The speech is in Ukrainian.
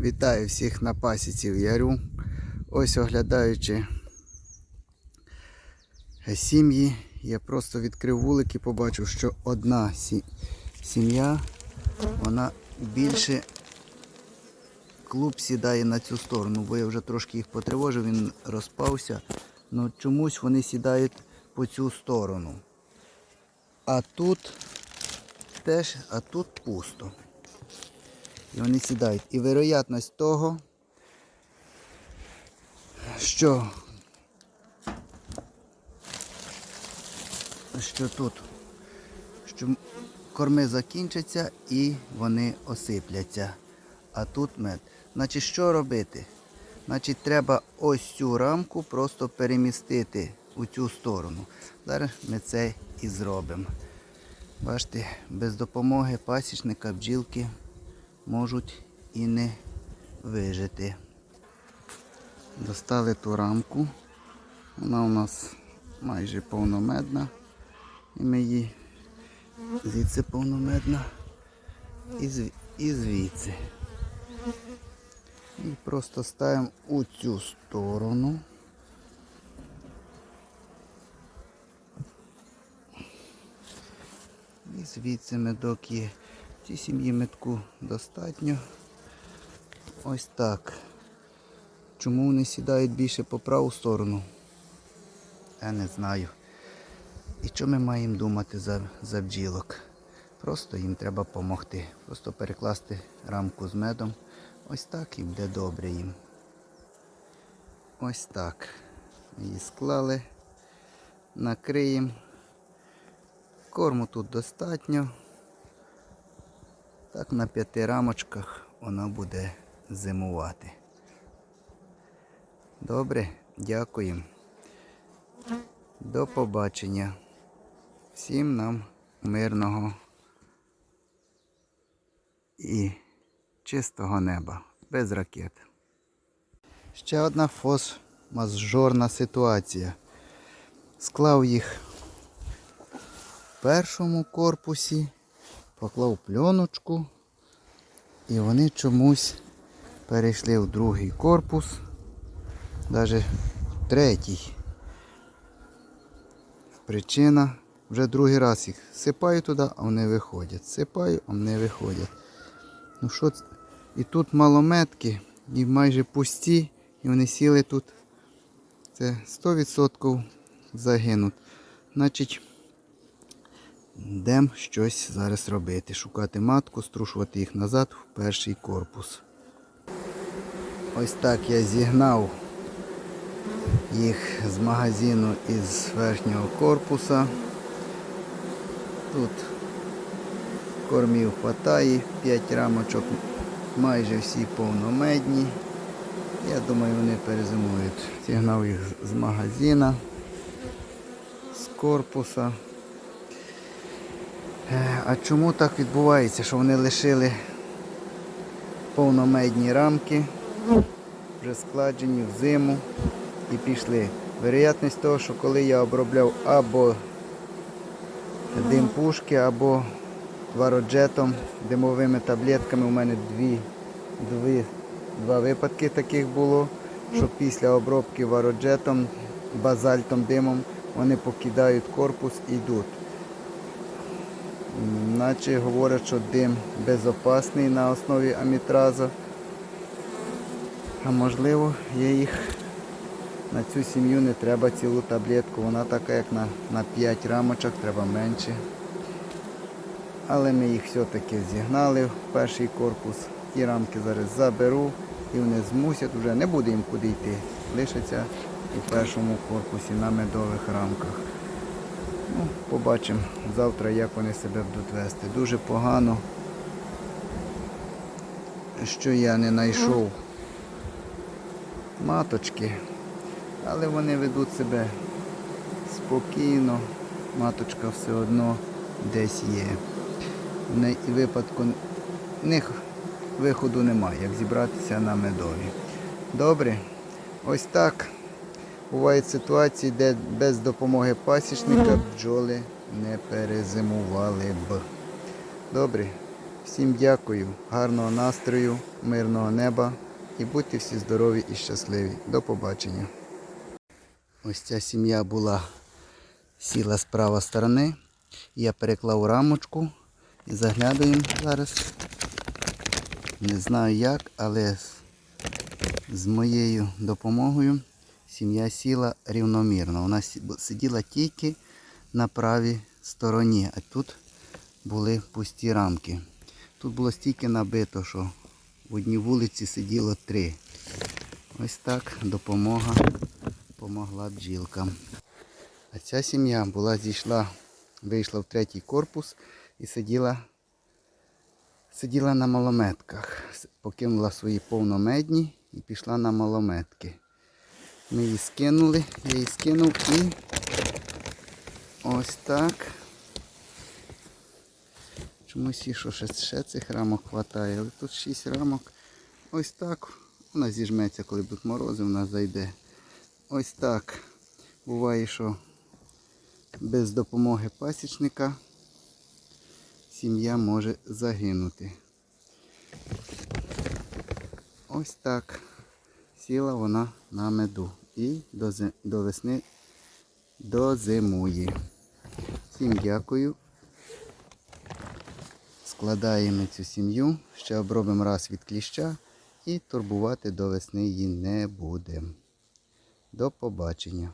Вітаю всіх на пасіці в Яру. Ось оглядаючи сім'ї, я просто відкрив вулик і побачив, що одна сім'я, вона більше клуб сідає на цю сторону, бо я вже трошки їх потривожив, він розпався. але чомусь вони сідають по цю сторону. А тут теж, а тут пусто. І вони сідають. І вероятність того, що, що тут, що корми закінчаться і вони осипляться. А тут мед. Значить, що робити? Значить, треба ось цю рамку просто перемістити у цю сторону. Зараз ми це і зробимо. Бачите, без допомоги пасічника бджілки можуть і не вижити. Достали ту рамку. Вона у нас майже повномедна. І ми її звідси повномедна і, зв... і звідси. І просто ставимо у цю сторону. І звідси медок є. Цій сім'ї метку достатньо. Ось так. Чому вони сідають більше по праву сторону? Я не знаю. І що ми маємо думати за, за бджілок? Просто їм треба допомогти. Просто перекласти рамку з медом. Ось так і буде добре їм. Ось так. Її склали, накриємо. Корму тут достатньо. Так на п'яти рамочках вона буде зимувати. Добре, дякуємо. До побачення. Всім нам мирного і чистого неба, без ракет. Ще одна фос-мажорна ситуація. Склав їх в першому корпусі, поклав пленочку, і вони чомусь перейшли в другий корпус, навіть третій. Причина вже другий раз їх сипаю туди, а вони виходять. Сипаю, а вони виходять. Ну що це? І тут малометки, і майже пусті, і вони сіли тут. Це 100% загинуть. Значить, йдемо щось зараз робити. Шукати матку, струшувати їх назад в перший корпус. Ось так я зігнав їх з магазину із верхнього корпуса. Тут кормів хватає, 5 рамочок майже всі повномедні. Я думаю, вони перезимують. Зігнав їх з магазина, з корпуса. Е, А чому так відбувається, що вони лишили повномедні рамки, вже складені в зиму і пішли. Вероятність того, що коли я обробляв або дим пушки, або вароджетом, димовими таблетками, у мене дві, дві, два випадки таких було, що після обробки вароджетом, базальтом димом вони покидають корпус і йдуть. Наче говорять, що дим безопасний на основі амітраза. А можливо, є їх на цю сім'ю не треба цілу таблетку. Вона така, як на, на 5 рамочок, треба менше. Але ми їх все-таки зігнали в перший корпус. Ті рамки зараз заберу і вони змусять вже, не буде їм куди йти. Лишаться у першому корпусі на медових рамках. Ну, побачимо завтра, як вони себе будуть вести. Дуже погано, що я не знайшов маточки, але вони ведуть себе спокійно, маточка все одно десь є. В випадку в них виходу немає, як зібратися на медові. Добре, ось так. Бувають ситуації, де без допомоги пасічника бджоли не перезимували б. Добре, Всім дякую, гарного настрою, мирного неба і будьте всі здорові і щасливі. До побачення. Ось ця сім'я була сіла з правої сторони. Я переклав рамочку і заглядаємо зараз. Не знаю як, але з, моєю допомогою сім'я сіла рівномірно. Вона сиділа тільки на правій стороні, а тут були пусті рамки. Тут було стільки набито, що в одній вулиці сиділо три. Ось так допомога помогла бджілкам. А ця сім'я була зійшла, вийшла в третій корпус і сиділа, сиділа на малометках. Покинула свої повномедні і пішла на малометки. Ми її скинули, я її скинув і ось так. Чомусь що ще, ще цих рамок вистачає, але тут 6 рамок. Ось так. Вона зіжметься, коли будуть морози, вона зайде. Ось так. Буває, що без допомоги пасічника сім'я може загинути. Ось так. Сіла вона на меду і до, зим, до весни дозимує. Всім дякую. Складаємо цю сім'ю, ще обробимо раз від кліща і турбувати до весни її не будемо. До побачення.